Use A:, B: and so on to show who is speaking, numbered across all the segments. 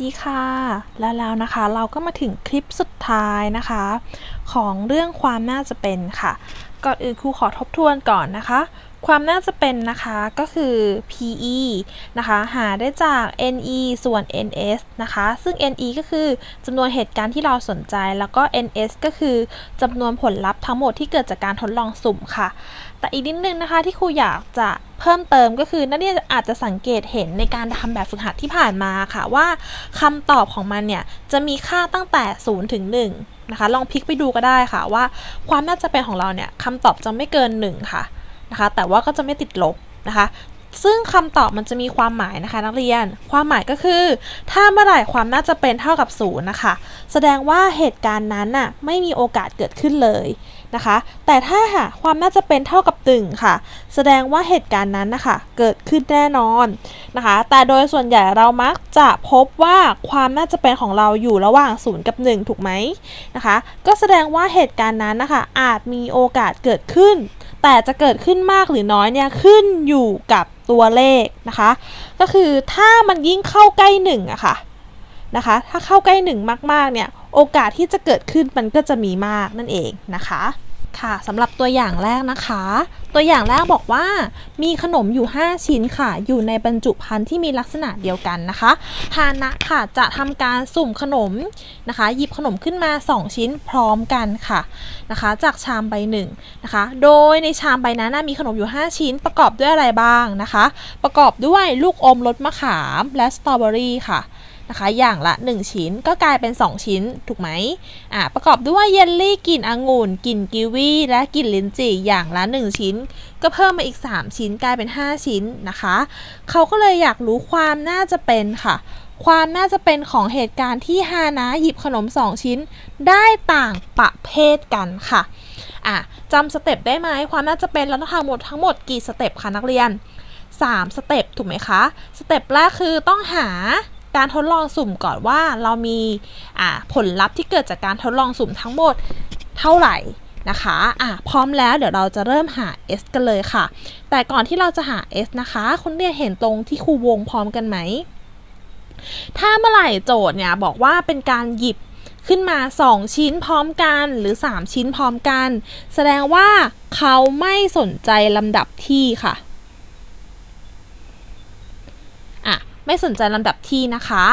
A: ดีค่ะแล้วแล้วนะคะเราก็มาถึงคลิปสุดท้ายนะคะ ของเรื่องความน่าจะเป็นค่ะ ก่อนอื่นครูขอทบทวนก่อนนะคะ ความน่าจะเป็นนะคะก็คือ PE นะคะ หาได้จาก NE ส่วน NS นะคะ ซึ่ง NE ก็คือจำนวนเหตุการณ์ที่เราสนใจ แล้วก็ NS ก็คือจำนวนผลลัพธ์ทั้งหมดที่เกิดจากการทดลองสุ่มค่ะ แต่อีกนิดนึงนะคะที่ครูอยากจะเพิ่มเติมก็คือนักเรียนอาจจะสังเกตเห็นในการทำแบบฝึกหัดที่ผ่านมาค่ะว่าคำตอบของมันเนี่ยจะมีค่าตั้งแต่ 0 ถึง 1 นะคะ ลองพลิกไปดูก็ได้ค่ะว่าความน่าจะเป็นของเราเนี่ยคำตอบจะไม่เกิน 1 ค่ะ นะคะ แต่ว่าก็จะไม่ติดลบนะคะ ซึ่งคำตอบมันจะมีความหมายนะคะนักเรียน ความหมายก็คือ ถ้าเมื่อไหร่ความน่าจะเป็นเท่ากับศูนย์นะคะ แสดงว่าเหตุการณ์นั้นน่ะไม่มีโอกาสเกิดขึ้นเลยนะคะ แต่ถ้าหากความน่าจะเป็นเท่ากับตึงค่ะ แสดงว่าเหตุการณ์นั้นนะคะเกิดขึ้นแน่นอนนะคะ แต่โดยส่วนใหญ่เรามักจะพบว่าความน่าจะเป็นของเราอยู่ระหว่าง 0 กับ 1 ถูกไหมนะคะ ก็แสดงว่าเหตุการณ์นั้นนะคะอาจมีโอกาสเกิดขึ้น แต่จะเกิดขึ้นมากหรือน้อยเนี่ยขึ้นอยู่กับตัวเลขนะคะ ก็คือถ้ามันยิ่งเข้าใกล้1อะค่ะนะคะ ถ้าเข้าใกล้ 1 มากๆเนี่ยโอกาสที่จะเกิดขึ้นมันก็จะมีมากนั่นเองนะคะ ค่ะสำหรับตัวอย่างแรกนะคะ ตัวอย่างแรกบอกว่า มีขนมอยู่ 5 ชิ้นค่ะ อยู่ในบรรจุภัณฑ์ที่มีลักษณะเดียวกันนะคะฮานะค่ะจะทำการสุ่มขนมนะคะ หยิบขนมขึ้นมา 2 ชิ้นพร้อมกันค่ะนะคะ จากชามใบหนึ่งนะคะ โดยในชามใบนั้นมีขนมอยู่ 5 ชิ้นประกอบด้วยอะไรบ้างนะคะ ประกอบด้วยลูกอมรสมะขามและสตรอเบอรี่ค่ะ นะคะ อย่างละ 1 ชิ้นก็กลายเป็น 2 ชิ้นถูกไหมอ่าประกอบด้วยเยลลี่กลิ่นองุ่นกลิ่นกิวีและกลิ่นลิ้นจี่อย่างละ 1 ชิ้น ก็เพิ่มมาอีก 3 ชิ้นกลายเป็น 5 ชิ้นนะคะ เขาก็เลยอยากรู้ความน่าจะเป็นค่ะ ความน่าจะเป็นของเหตุการณ์ที่ฮานะหยิบขนม 2 ชิ้นได้ต่างประเภทกันค่ะอะจำสเต็ปได้ไหมความน่าจะเป็นแล้วทั้งหมดทั้งหมดกี่สเต็ปคะนักเรียน3สเต็ปถูกไหมคะ สเต็ปแรกคือต้องหา การทดลองสุ่มก่อนว่าเรามีผลลัพธ์ที่เกิดจากการทดลองสุ่มทั้งหมดเท่าไหร่นะคะอะพร้อมแล้วเดี๋ยวเราจะเริ่มหา S กันเลยค่ะ แต่ก่อนที่เราจะหา S นะคะ คุณเรียนเห็นตรงที่ครูวงพร้อมกันไหม ถ้าเมื่อไหร่โจทย์เนี่ยบอกว่าเป็นการหยิบขึ้นมา 2 ชิ้นพร้อมกันหรือ 3 ชิ้นพร้อมกัน แสดงว่าเขาไม่สนใจลำดับที่ค่ะ ไม่สนใจลำดับที่นะคะ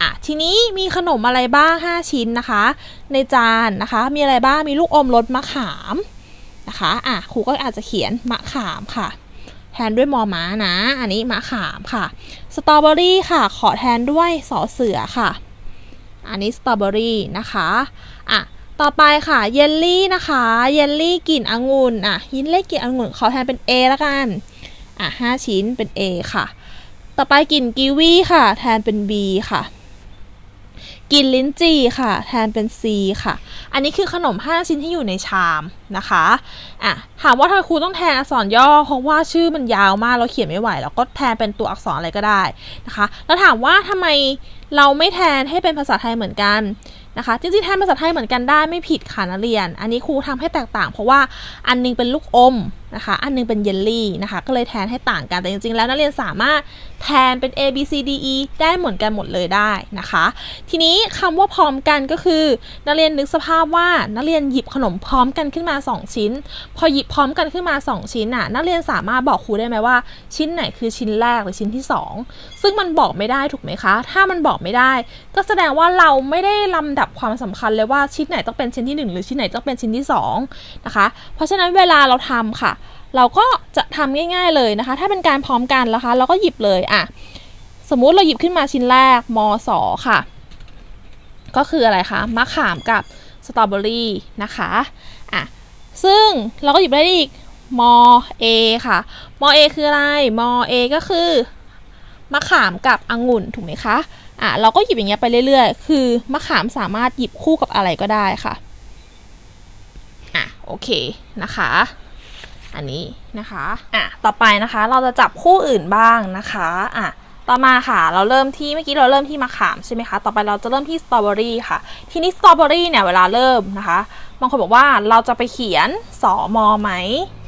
A: อะทีนี้มีขนมอะไรบ้าง 5 ชิ้นนะคะ ในจานนะคะ มีอะไรบ้างมีลูกอมรสมะขามนะคะอะครูก็อาจจะเขียนมะขามค่ะแทนด้วยมอม้านะ อันนี้มะขามค่ะ สตรอเบอรี่ค่ะ ขอแทนด้วยสอเสือค่ะ อันนี้สตรอเบอรี่นะคะ อะ ต่อไปค่ะ เยลลี่นะคะ เยลลี่กลิ่นองุ่น อะยินเล่กลิ่นองุ่น ขอแทนเป็น A แล้วกัน อะ5ชิ้นเป็น A ค่ะ ต่อไปกลิ่นกีวีค่ะ แทนเป็น B ค่ะกลิ่นลิ้นจี่ค่ะ แทนเป็น C ค่ะ อันนี้คือขนม 5 ชิ้นที่อยู่ในชามนะคะอะถามว่าทำไมครูต้องแทนอักษรย่อ เพราะว่าชื่อมันยาวมากเราเขียนไม่ไหวเราก็แทนเป็นตัวอักษรอะไรก็ได้นะคะ แล้วถามว่าทำไม เราไม่แทนให้เป็นภาษาไทยเหมือนกันนะคะ จริงๆแทนภาษาไทยเหมือนกันได้ไม่ผิดค่ะนักเรียน อันนี้ครูทำให้แตกต่าง เพราะว่าอันนึงเป็นลูกอมนะคะ อันนึงเป็นเยลลี่นะคะ ก็เลยแทนให้ต่างกัน แต่จริงๆ แล้วนักเรียนสามารถแทนเป็น A B C D E ได้เหมือนกันหมดเลยได้นะคะ ทีนี้คำว่าพร้อมกันก็คือ นักเรียนนึกสภาพว่านักเรียนหยิบขนมพร้อมกันขึ้นมา 2 ชิ้น พอหยิบพร้อมกันขึ้นมา 2 ชิ้นน่ะ นักเรียนสามารถบอกครูได้ไหมว่า ชิ้นไหนคือชิ้นแรกหรือชิ้นที่ 2 ซึ่งมันบอกไม่ได้ถูกไหมคะ ถ้ามันบอกไม่ได้ ก็แสดงว่าเราไม่ได้ลำดับความสำคัญเลยว่าชิ้นไหนต้องเป็นชิ้นที่ 1 หรือชิ้นไหนต้องเป็นชิ้นที่2นะคะ เพราะฉะนั้นเวลาเราทำค่ะ เราก็จะทำง่าย ๆเลยนะคะ ถ้าเป็นการพร้อมกันนะคะ เราก็หยิบเลยอะสมมุติเราหยิบขึ้นมาชิ้นแรกมสค่ะ ก็คืออะไรคะมะขามกับสตรอเบอรี่นะคะอะซึ่งเราก็หยิบได้อีกมเอค่ะมเอคืออะไรมเอก็คือมะขามกับองุ่นถูกไหมคะ อะเราก็หยิบอย่างเงี้ยไปเรื่อยๆ คือมะขามสามารถหยิบคู่กับอะไรก็ได้ค่ะ อะโอเคนะคะ อันนี้นะคะ อะต่อไปนะคะ เราจะจับคู่อื่นบ้างนะคะ อะต่อมาค่ะ เราเริ่มที่เมื่อกี้เราเริ่มที่มะขามใช่ไหมคะ ต่อไปเราจะเริ่มที่สตรอเบอรี่ค่ะ ทีนี้สตรอเบอรี่เนี่ยเวลาเริ่มนะคะ บางคนบอกว่าเราจะไปเขียนสอมอไหม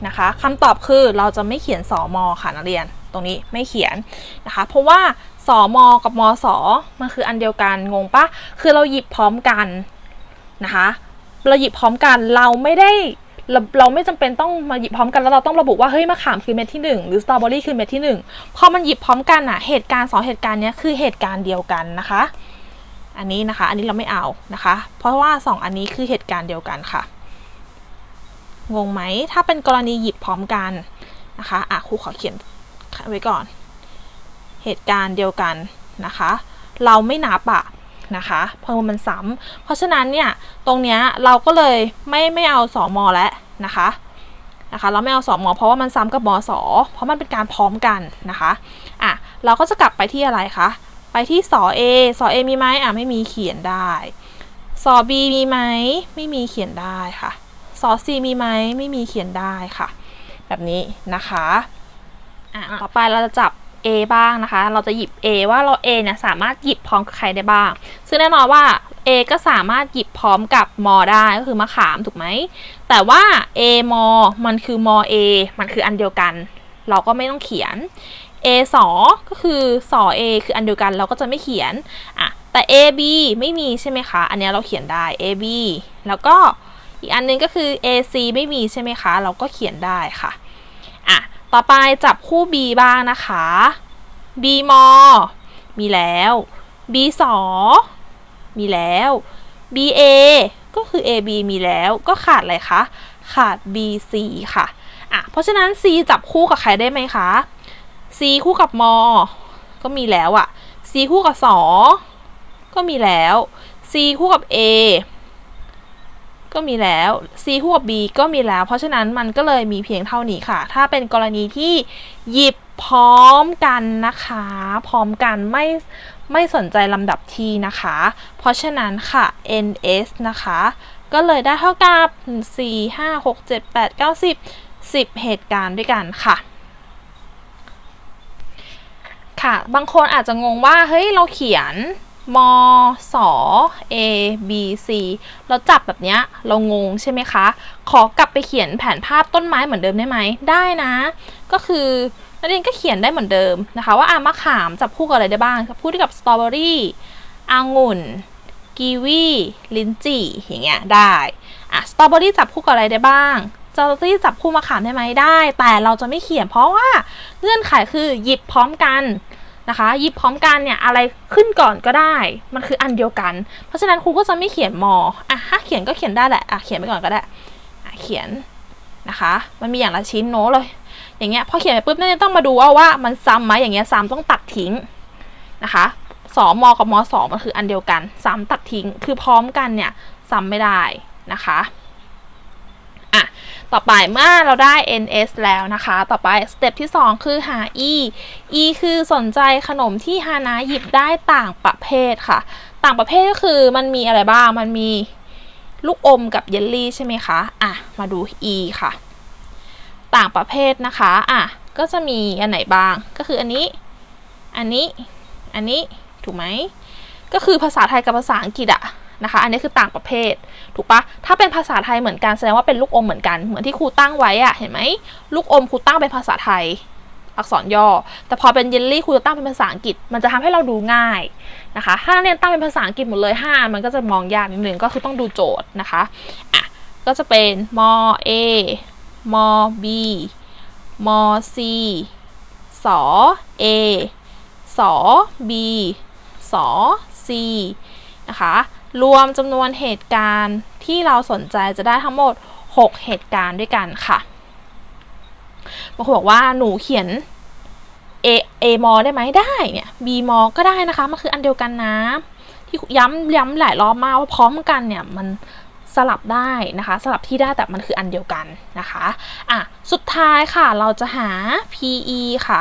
A: นะคะคำตอบคือเราจะไม่เขียนสอมอค่ะนักเรียน ตรงนี้ไม่เขียนนะคะ เพราะว่า สสมกับมสมันคืออันเดียวกันงงปะคือเราหยิบพร้อมกันนะคะเราหยิบพร้อมกันเราไม่ได้เราเราไม่จำเป็นต้องมาหยิบพร้อมกันแล้วเราต้องระบุว่าเฮ้ยมะขามคือเม็ดที่หนึ่งหรือสตรอเบอรี่คือเม็ดที่หนึ่งพอมันหยิบพร้อมกันอะเหตุการณ์สองเหตุการณ์นี้คือเหตุการณ์เดียวกันนะคะ อันนี้นะคะ อันนี้เราไม่เอานะคะ เพราะว่าสองอันนี้คือเหตุการณ์เดียวกันค่ะงงไหมถ้าเป็นกรณีหยิบพร้อมกันนะคะอะครูขอเขียนไว้ก่อน เหตุการณ์เดียวกันนะคะ เราไม่นับอะนะคะเพราะมันซ้ำเพราะฉะนั้นเนี่ย ตรงเนี้ยเราก็เลยไม่ไม่เอาสอมอแล้วนะคะนะคะ เราไม่เอาสอมอเพราะว่ามันซ้ำกับมสเพราะมันเป็นการพร้อมกันนะคะอะเราก็จะกลับไปที่อะไรคะไปที่สอ A สอ A มีไหมอะไม่มีเขียนได้สอ B มีไหมไม่มีเขียนได้ค่ะสอ C มีไหมไม่มีเขียนได้ค่ะ แบบนี้นะคะอะต่อไปเราจะจับ A บ้างนะคะ เราจะหยิบ A ว่าเรา A เนี่ยสามารถหยิบพร้อมกับใครได้บ้าง ซึ่งแน่นอนว่า A ก็สามารถหยิบพร้อมกับมอได้ก็คือมะขามถูกไหม แต่ว่า A มอมันคือมอ A มันคืออันเดียวกัน เราก็ไม่ต้องเขียน A สอก็คือสอ A คืออันเดียวกันเราก็จะไม่เขียนอะแต่ A B ไม่มีใช่ไหมคะ อันนี้เราเขียนได้ A B แล้วก็อีกอันนึงก็คือ A C ไม่มีใช่ไหมคะ เราก็เขียนได้ค่ะอะ ต่อไปจับคู่ B บ้างนะคะ B มอมีแล้ว B สอมีแล้ว B A ก็คือ A B มีแล้วก็ขาดอะไรคะ ขาด B C ค่ะอะเพราะฉะนั้น C จับคู่กับใครได้ไหมคะ C คู่กับมอก็มีแล้วอะ C คู่กับสอก็มีแล้ว C คู่กับ A ก็มีแล้ว C คู่กับ B ก็มีแล้ว เพราะฉะนั้นมันก็เลยมีเพียงเท่านี้ค่ะ ถ้าเป็นกรณีที่หยิบพร้อมกันนะคะ พร้อมกันไม่ไม่สนใจลำดับที่นะคะ เพราะฉะนั้นค่ะ ns นะคะ ก็เลยได้เท่ากับ 4 5 6 7 8 9 10 10 เหตุการณ์ด้วยกันค่ะค่ะ บางคนอาจจะงงว่า เฮ้ย เราเขียน มสอ A B C เราจับแบบเนี้ยเรางงใช่ไหมคะ ขอกลับไปเขียนแผนภาพต้นไม้เหมือนเดิมได้ไหม ได้นะ ก็คือนักเรียนก็เขียนได้เหมือนเดิมนะคะ ว่าอามะขามจับคู่กับอะไรได้บ้างจับคู่กับสตรอเบอรี่องุ่นกีวีลิ้นจี่อย่างเงี้ยได้อะสตรอเบอรี่จับคู่กับอะไรได้บ้างสตรอเบอรี่จับคู่มะขามได้ไหมได้ แต่เราจะไม่เขียนเพราะว่าเงื่อนไขคือหยิบพร้อมกัน นะคะหยิบพร้อมกันเนี่ยอะไรขึ้นก่อนก็ได้ มันคืออันเดียวกัน เพราะฉะนั้นครูก็จะไม่เขียนมออะถ้าเขียนก็เขียนได้แหละอะเขียนไปก่อนก็ได้อะเขียนนะคะ มันมีอย่างละชิ้นโน้เลย อย่างเงี้ยพอเขียนไปปุ๊บนั่นต้องมาดูว่าว่ามันซ้ำไหมอย่างเงี้ยซ้ำต้องตัดทิ้งนะคะสอมอกับมอสองมันคืออันเดียวกันซ้ำตัดทิ้งคือพร้อมกันเนี่ยซ้ำไม่ได้นะคะ อะต่อไปเมื่อเราได้ ns แล้วนะคะ ต่อไปสเต็ปที่ 2 คือหา e e คือสนใจขนมที่ฮานาหยิบได้ต่างประเภทค่ะ ต่างประเภทก็คือมันมีอะไรบ้าง มันมีลูกอมกับเยลลี่ใช่ไหมคะ อะ มาดู e ค่ะ ต่างประเภทนะคะ อะ ก็จะมีอันไหนบ้าง ก็คืออันนี้ อันนี้ อันนี้ ถูกไหม ก็คือภาษาไทยกับภาษาอังกฤษอะ นะคะ อันนี้คือต่างประเภท ถูกปะถ้าเป็นภาษาไทยเหมือนกันแสดงว่าเป็นลูกอมเหมือนกัน เหมือนที่ครูตั้งไว้อะเห็นไหมลูกอมครูตั้งเป็นภาษาไทย อักษรย่อ แต่พอเป็นเยลลี่ครูจะตั้งเป็นภาษาอังกฤษ มันจะทำให้เราดูง่ายนะคะ ถ้านักเรียนตั้งเป็นภาษาอังกฤษหมดเลย5อันมันก็จะมองยากนิดนึงก็คือต้องดูโจทย์นะคะอะก็จะเป็นม A ม B ม C สอ A สอ B สอ C นะคะ รวมจำนวนเหตุการณ์ที่เราสนใจจะได้ทั้งหมด 6 เหตุการณ์ด้วยกันค่ะบางคนบอกว่าหนูเขียน A A มอได้ไหมได้เนี่ย B มอก็ได้นะคะ มันคืออันเดียวกันนะ ที่ย้ำย้ำหลายรอบมากว่าพร้อมกันเนี่ยมันสลับได้นะคะ สลับที่ได้แต่มันคืออันเดียวกันนะคะอะสุดท้ายค่ะเราจะหา PE ค่ะ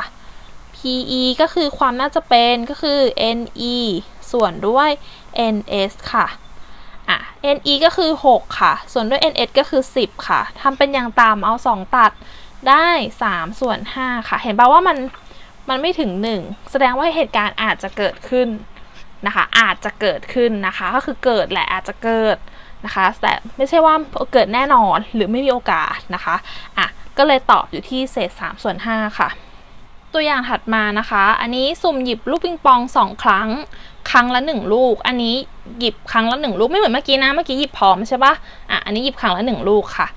A: PE ก็คือความน่าจะเป็นก็คือ NE ส่วนด้วย NS ค่ะอะ NE ก็คือ 6 ค่ะ ส่วนด้วย NS ก็คือ 10 ค่ะทำเป็นอย่างต่ำเอา 2 ตัดได้ 3 ส่วน 5 ค่ะ เห็นป่าว่ามันมันไม่ถึง 1 แสดงว่าเหตุการณ์อาจจะเกิดขึ้นนะคะ อาจจะเกิดขึ้นนะคะ ก็คือเกิดแหละอาจจะเกิดนะคะ แต่ไม่ใช่ว่าเกิดแน่นอนหรือไม่มีโอกาสนะคะอะก็เลยตอบอยู่ที่เศษ 3 ส่วน 5 ค่ะ ตัวอย่างถัดมานะคะ อันนี้สุ่มหยิบลูกปิงปองสองครั้ง ครั้งละหนึ่งลูก อันนี้หยิบครั้งละหนึ่งลูกไม่เหมือนเมื่อกี้นะเมื่อกี้หยิบพร้อมใช่ปะอะอันนี้หยิบครั้งละหนึ่งลูกค่ะ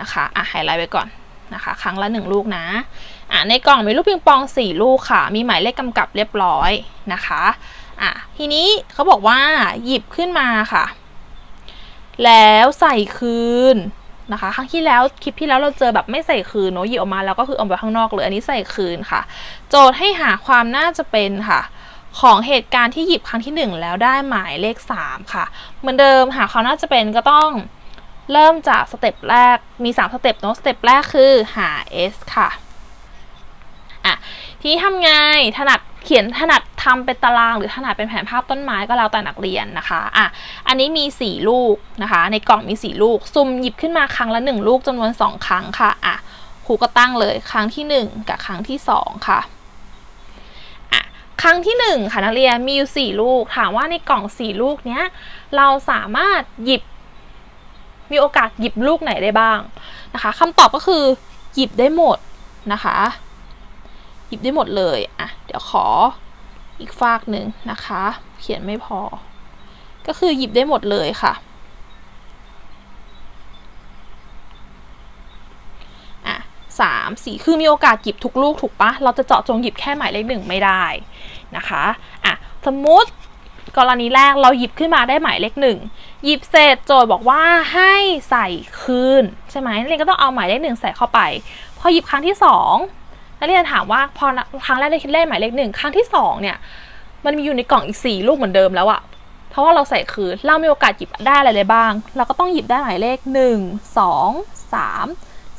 A: นะคะอะไฮไลท์ไว้ก่อนนะคะ ครั้งละหนึ่งลูกนะอะในกล่องมีลูกปิงปองสี่ลูกค่ะ มีหมายเลขกำกับเรียบร้อยนะคะอะทีนี้เขาบอกว่าหยิบขึ้นมาค่ะ แล้วใส่คืนนะคะ ครั้งที่แล้วคลิปที่แล้วเราเจอแบบไม่ใส่คืนเนาะหยิบออกมาแล้วก็คือเอาไปข้างนอกเลยอันนี้ใส่คืนค่ะ โจทย์ให้หาความน่าจะเป็นค่ะ ของเหตุการณ์ที่หยิบครั้งที่ 1 แล้วได้หมายเลข 3 ค่ะ เหมือนเดิมหาความน่าจะเป็นก็ต้องเริ่มจากสเต็ปแรกมี 3 สเต็ปเนาะสเต็ปแรกคือหา s ค่ะอะทีนี้ทำไงถนัดเขียนถนัดทำเป็นตารางหรือถนัดเป็นแผนภาพต้นไม้ก็แล้วแต่นักเรียนนะคะอะอันนี้มี 4 ลูกนะคะ ในกล่องมี 4 ลูก ซุ่มหยิบขึ้นมาครั้งละ 1 ลูกจำนวน 2 ครั้งค่ะอะครูก็ตั้งเลยครั้งที่ 1 กับครั้งที่ 2 ค่ะ ครั้งที่ 1 ค่ะนักเรียนมีอยู่ 4 ลูก ถามว่าในกล่อง 4 ลูกเนี้ยเราสามารถหยิบ มีโอกาสหยิบลูกไหนได้บ้างนะคะคำตอบก็คือหยิบได้หมดนะคะ หยิบได้หมดเลยอะเดี๋ยวขออีกฝากหนึ่งนะคะ เขียนไม่พอ ก็คือหยิบได้หมดเลยค่ะอะสามสี่คือมีโอกาสหยิบทุกลูกถูกปะเราจะเจาะจงหยิบแค่หมายเลขหนึ่งไม่ได้ นะคะอะสมมุติกรณีแรกเราหยิบขึ้นมาได้หมายเลขหนึ่งหยิบเสร็จโจทย์บอกว่าให้ใส่คืนใช่ไหมนักเรียนก็ต้องเอาหมายเลขหนึ่งใส่เข้าไป พอหยิบครั้งที่สองนักเรียนถามว่าพอครั้งแรกได้คิดเลขหมายเลขหนึ่งครั้งที่สองเนี่ยมันมีอยู่ในกล่องอีกสี่ลูกเหมือนเดิมแล้วอะเพราะว่าเราใส่คืนเรามีโอกาสหยิบได้อะไรเลยบ้าง เราก็ต้องหยิบได้หมายเลขหนึ่งสองสาม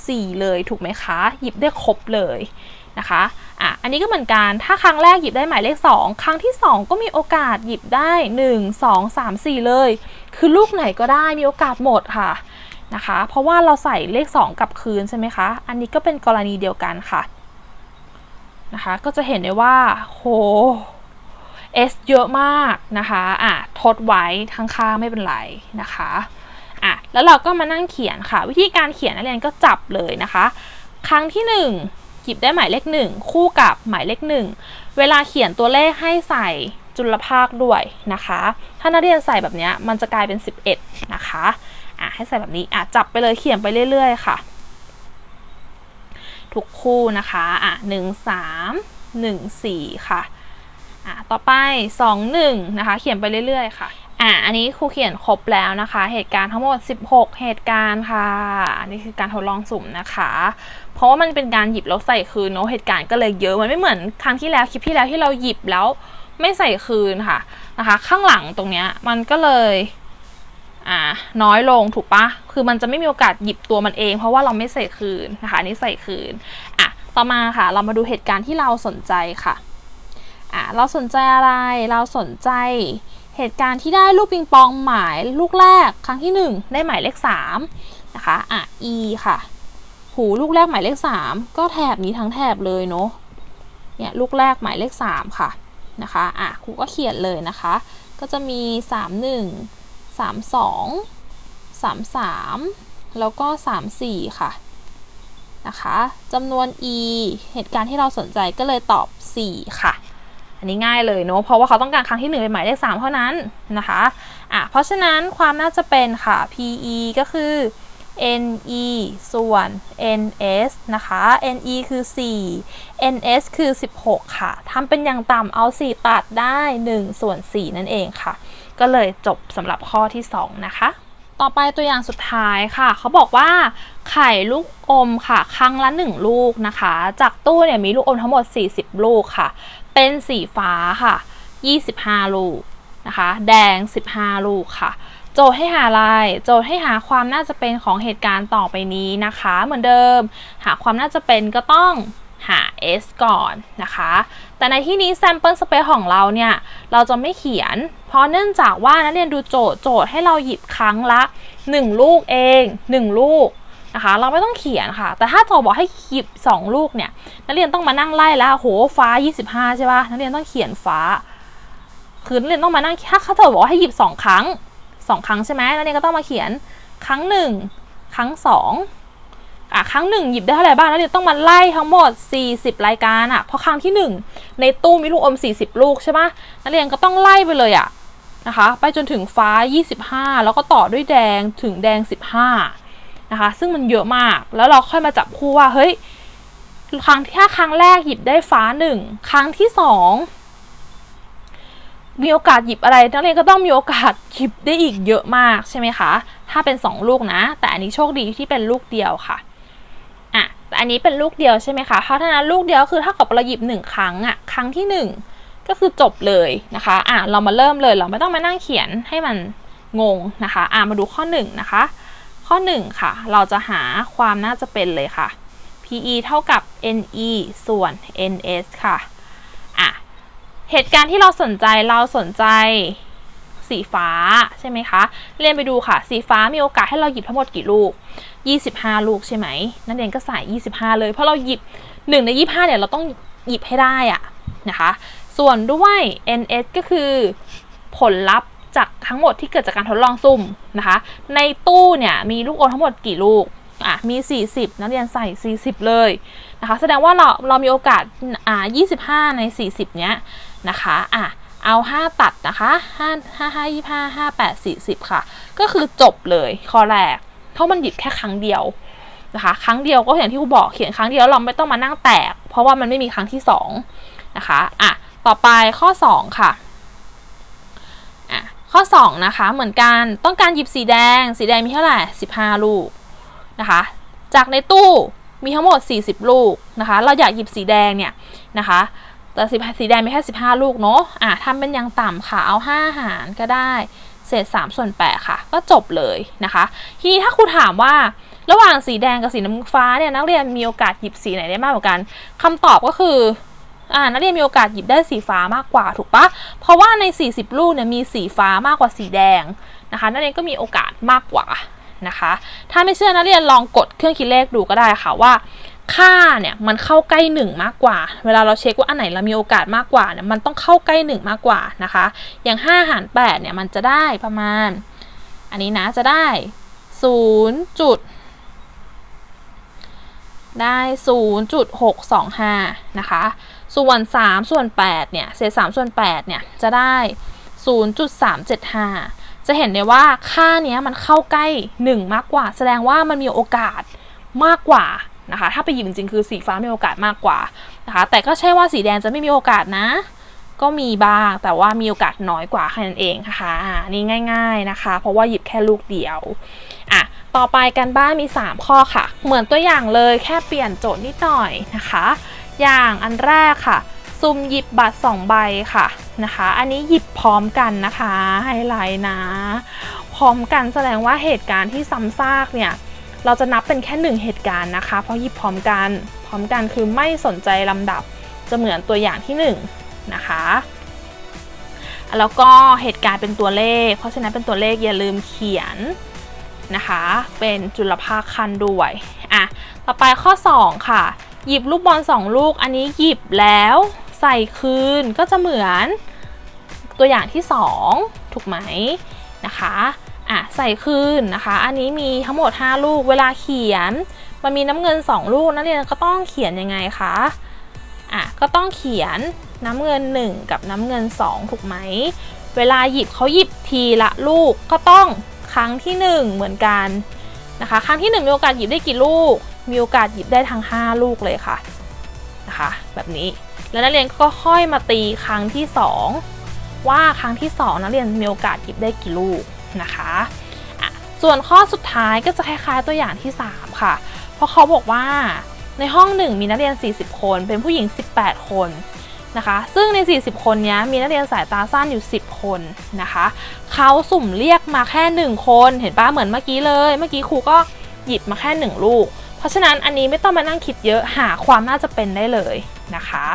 A: สี่เลยถูกไหมคะ หยิบได้ครบเลยนะคะ อะอันนี้ก็เหมือนกัน ถ้าครั้งแรกหยิบได้หมายเลข 2 ครั้งที่ 2 ก็มีโอกาสหยิบได้ 1 2 3 4 เลย คือลูกไหนก็ได้มีโอกาสหมดค่ะนะคะ เพราะว่าเราใส่เลข 2กลับคืนใช่ไหมคะ อันนี้ก็เป็นกรณีเดียวกันค่ะนะคะ ก็จะเห็นได้ว่าโห S เยอะมากนะคะอะทดไว้ข้างๆไม่เป็นไรนะคะอะแล้วเราก็มานั่งเขียนค่ะ วิธีการเขียนนักเรียนก็จับเลยนะคะ ครั้งที่ 1 หยิบได้หมายเลขหนึ่งคู่กับหมายเลขหนึ่งเวลาเขียนตัวเลขให้ใส่จุลภาคด้วยนะคะ ถ้านักเรียนใส่แบบนี้มันจะกลายเป็น 11 นะคะอะให้ใส่แบบนี้อะจับไปเลยเขียนไปเรื่อย ๆ ค่ะ ทุกคู่นะคะอะหนึ่งสามหนึ่งสี่ค่ะอะต่อไปสองหนึ่งนะคะ เขียนไปเรื่อย ๆ ค่ะ อะอันนี้ครูเขียนครบแล้วนะคะ เหตุการณ์ทั้งหมด 16 เหตุการณ์ค่ะอันนี้คือการทดลองสุ่มนะคะ เพราะว่ามันเป็นการหยิบแล้วใส่คืนเนาะเหตุการณ์ก็เลยเยอะมันไม่เหมือนครั้งที่แล้วคลิปที่แล้วที่เราหยิบแล้วไม่ใส่คืนค่ะนะคะ ข้างหลังตรงเนี้ยมันก็เลยอ่าน้อยลงถูกปะคือมันจะไม่มีโอกาสหยิบตัวมันเอง เพราะว่าเราไม่ใส่คืนนะคะอันนี้ใส่คืนอะต่อมาค่ะ เรามาดูเหตุการณ์ที่เราสนใจค่ะอะเราสนใจอะไรเราสนใจ เหตุการณ์ที่ได้ลูกปิงปองหมายลูกแรกครั้งที่ 1 ได้หมายเลข3นะคะอะ e ค่ะ หูลูกแรกหมายเลข 3 ก็แถบนี้ทั้งแถบเลยเนาะเนี่ยลูกแรกหมายเลข 3 ค่ะนะคะอะครูก็เขียนเลยนะคะ ก็จะมี 3 1 3 2 3 3 แล้วก็ 3 4 ค่ะนะคะจำนวน e เหตุการณ์ที่เราสนใจก็เลยตอบ 4 ค่ะ อันนี้ง่ายเลยเนาะเพราะว่าเขาต้องการครั้งที่ 1 เป็นหมายเลข3เท่านั้นนะคะอะเพราะฉะนั้นความน่าจะเป็นค่ะ PE ก็คือ NE ส่วน NS นะคะ NE คือ 4 NS คือ 16 ค่ะทำเป็นอย่างต่ำเอา 4 ตัดได้ 1 ส่วน 4 นั่นเองค่ะ ก็เลยจบสำหรับข้อที่ 2 นะคะ ต่อไปตัวอย่างสุดท้ายค่ะ เขาบอกว่าไข่ลูกอมค่ะ ครั้งละ 1 ลูกนะคะ จากตู้เนี่ยมีลูกอมทั้งหมด 40 ลูกค่ะ เป็นสีฟ้าค่ะ 25 ลูกนะคะ แดง 15 ลูกค่ะ โจทย์ให้หาอะไรโจทย์ให้หาความน่าจะเป็นของเหตุการณ์ต่อไปนี้นะคะ เหมือนเดิม หาความน่าจะเป็นก็ต้องหา s ก่อนนะคะ แต่ในที่นี้ sample space ของเราเนี่ย เราจะไม่เขียน เพราะเนื่องจากว่านักเรียนดูโจทย์ โจทย์ให้เราหยิบครั้งละ 1 ลูกเอง 1 ลูก นะคะ เราไม่ต้องเขียนค่ะ แต่ถ้าโจบอกให้หยิบ2ลูกเนี่ย นักเรียนต้องมานั่งไล่แล้วโหฟ้า 25 ใช่ปะนักเรียนต้องเขียนฟ้า คือนักเรียนต้องมานั่ง ถ้าเขาจะบอกให้หยิบ 2 ครั้ง 2 ครั้งใช่ไหมนักเรียนก็ต้องมาเขียนครั้งหนึ่งครั้งสองอะครั้งหนึ่งหยิบได้เท่าไหร่บ้างนักเรียนต้องมาไล่ทั้งหมด 40 รายการอะเพราะครั้งที่ 1 ในตู้มีลูกอม 40 ลูกใช่ปะนักเรียนก็ต้องไล่ไปเลยอะนะคะ ไปจนถึงฟ้า 25 แล้วก็ต่อด้วยแดงถึงแดง 15 นะคะ ซึ่งมันเยอะมากแล้วเราค่อยมาจับคู่ว่าเฮ้ยครั้งที่ถ้าครั้งแรกหยิบได้ฟ้าหนึ่งครั้งที่สองมีโอกาสหยิบอะไรนักเรียนก็ต้องมีโอกาสหยิบได้อีกเยอะมากใช่ไหมคะถ้าเป็น 2 ลูกนะ แต่อันนี้โชคดีที่เป็นลูกเดียวค่ะอะแต่อันนี้เป็นลูกเดียวใช่ไหมคะเพราะฉะนั้นลูกเดียวคือถ้ากับเราหยิบหนึ่งครั้งอะครั้งที่หนึ่งก็คือจบเลยนะคะอะเรามาเริ่มเลยเราไม่ต้องมานั่งเขียนให้มันงงนะคะอะมาดูข้อหนึ่งนะคะ ข้อหนึ่งค่ะ เราจะหาความน่าจะเป็นเลยค่ะ PE เท่ากับ NE ส่วน NS ค่ะอะ เหตุการณ์ที่เราสนใจเราสนใจสีฟ้าใช่ไหมคะ เรียนไปดูค่ะ สีฟ้ามีโอกาสให้เราหยิบทั้งหมดกี่ลูก 25 ลูกใช่ไหม นักเรียนก็ใส่ 25 เลย เพราะเราหยิบ 1 ใน 25 เนี่ยเราต้องหยิบให้ได้อะนะคะ ส่วนด้วย NS ก็คือผลลัพธ์ จากทั้งหมดที่เกิดจากการทดลองซุ่มนะคะ ในตู้เนี่ยมีลูกโอมทั้งหมดกี่ลูกอะมี 40 นักเรียนใส่ 40 เลยนะคะ แสดงว่าเราเรามีโอกาสอ่า25 ใน 40 เนี้ยนะคะอะเอา 5 ตัดนะคะ5 5 5 25 5 8 40 ค่ะ ก็คือจบเลยข้อแรก เพราะมันหยิบแค่ครั้งเดียวนะคะ ครั้งเดียวก็อย่างที่ครูบอกเขียนครั้งเดียวเราไม่ต้องมานั่งแตก เพราะว่ามันไม่มีครั้งที่2นะคะอะต่อไปข้อ 2 ค่ะ ข้อ 2 นะคะ เหมือนกันต้องการหยิบสีแดง สีแดงมีเท่าไหร่15 ลูกนะคะ จากในตู้มีทั้งหมด 40 ลูกนะคะ เราอยากหยิบสีแดงเนี่ยนะคะแต่สีสีแดงมีแค่ 15 ลูกเนาะอะทำเป็นอยังต่ำค่ะ เอา 5 หารก็ได้ เศษ 3 ส่วน 8 ค่ะ ก็จบเลยนะคะ ทีนี้ถ้าครูถามว่า ระหว่างสีแดงกับสีน้ำฟ้าเนี่ยนักเรียนมีโอกาสหยิบสีไหนได้มากกว่ากันคำตอบก็คือ อ่านักเรียนมีโอกาสหยิบได้สีฟ้ามากกว่าถูกปะเพราะว่าใน 40 ลูกเนี่ยมีสีฟ้ามากกว่าสีแดงนะคะนักเรียนก็มีโอกาสมากกว่านะคะ ถ้าไม่เชื่อนักเรียนลองกดเครื่องคิดเลขดูก็ได้ค่ะว่า ค่าเนี่ยมันเข้าใกล้หนึ่งมากกว่า เวลาเราเช็คว่าอันไหนเรามีโอกาสมากกว่าเนี่ยมันต้องเข้าใกล้หนึ่งมากกว่านะคะ อย่าง 5 หาร 8 เนี่ยมันจะได้ประมาณ อันนี้นะจะได้0จุดได้ 0.625 นะคะ ส่วน 3 ส่วน 8 เนี่ย เศษ 3 ส่วน 8 เนี่ย จะได้ 0.375 จะเห็นได้ว่าค่านี้มันเข้าใกล้ 1 มากกว่า แสดงว่ามันมีโอกาสมากกว่านะคะ ถ้าไปหยิบจริงๆ คือสีฟ้ามีโอกาสมากกว่านะคะ แต่ก็ใช่ว่าสีแดงจะไม่มีโอกาสนะ ก็มีบ้าง แต่ว่ามีโอกาสน้อยกว่าแค่นั้นเองนะคะอ่านี่ง่าย ๆนะคะ เพราะว่าหยิบแค่ลูกเดียวอะต่อไปกันบ้านมี 3 ข้อค่ะ เหมือนตัวอย่างเลยแค่เปลี่ยนโจทย์นิดหน่อยนะคะ อย่างอันแรกค่ะซุ่มหยิบบัตร 2 ใบค่ะนะคะ อันนี้หยิบพร้อมกันนะคะไฮไลท์นะ พร้อมกันแสดงว่าเหตุการณ์ที่ซ้ำซากเนี่ยเราจะนับเป็นแค่หนึ่งเหตุการณ์นะคะ เพราะหยิบพร้อมกัน พร้อมกันคือไม่สนใจลำดับ จะเหมือนตัวอย่างที่1นนะคะ แล้วก็เหตุการณ์เป็นตัวเลข เพราะฉะนั้นเป็นตัวเลขอย่าลืมเขียนนะคะ เป็นจุลภาคคันด้วย อะ ต่อไปข้อ 2 ค่ะ หยิบลูกบอล2ลูก อันนี้หยิบแล้วใส่คืนก็จะเหมือนตัวอย่างที่ 2 ถูกไหมนะคะอะใส่คืนนะคะ อันนี้มีทั้งหมด 5 ลูกเวลาเขียน มันมีน้ำเงิน 2 ลูกนักเรียนก็ต้องเขียนยังไงคะอะก็ต้องเขียนน้ำเงิน 1 กับน้ำเงิน 2 ถูกไหม เวลาหยิบเขาหยิบทีละลูกก็ต้องครั้งที่ 1 เหมือนกันนะคะ ครั้งที่1มีโอกาสหยิบได้กี่ลูก มีโอกาสหยิบได้ทั้ง 5 ลูกเลยค่ะนะคะแบบนี้แล้วนักเรียนก็ค่อยมาตีครั้งที่ 2 ว่าครั้งที่ 2 นักเรียนมีโอกาสหยิบได้กี่ลูกนะคะส่วนข้อสุดท้ายก็จะคล้ายๆตัวอย่างที่ 3 ค่ะ เพราะเขาบอกว่าในห้องหนึ่งมีนักเรียน 40 คน เป็นผู้หญิง 18 คนนะคะ ซึ่งใน 40 คนนี้มีนักเรียนสายตาสั้นอยู่ 10 คนนะคะ เขาสุ่มเรียกมาแค่ 1 คน เห็นปะเหมือนเมื่อกี้เลย เมื่อกี้ครูก็หยิบมาแค่ 1 ลูก เพราะฉะนั้นอันนี้ไม่ต้องมานั่งคิดเยอะหาความน่าจะเป็นได้เลยนะคะ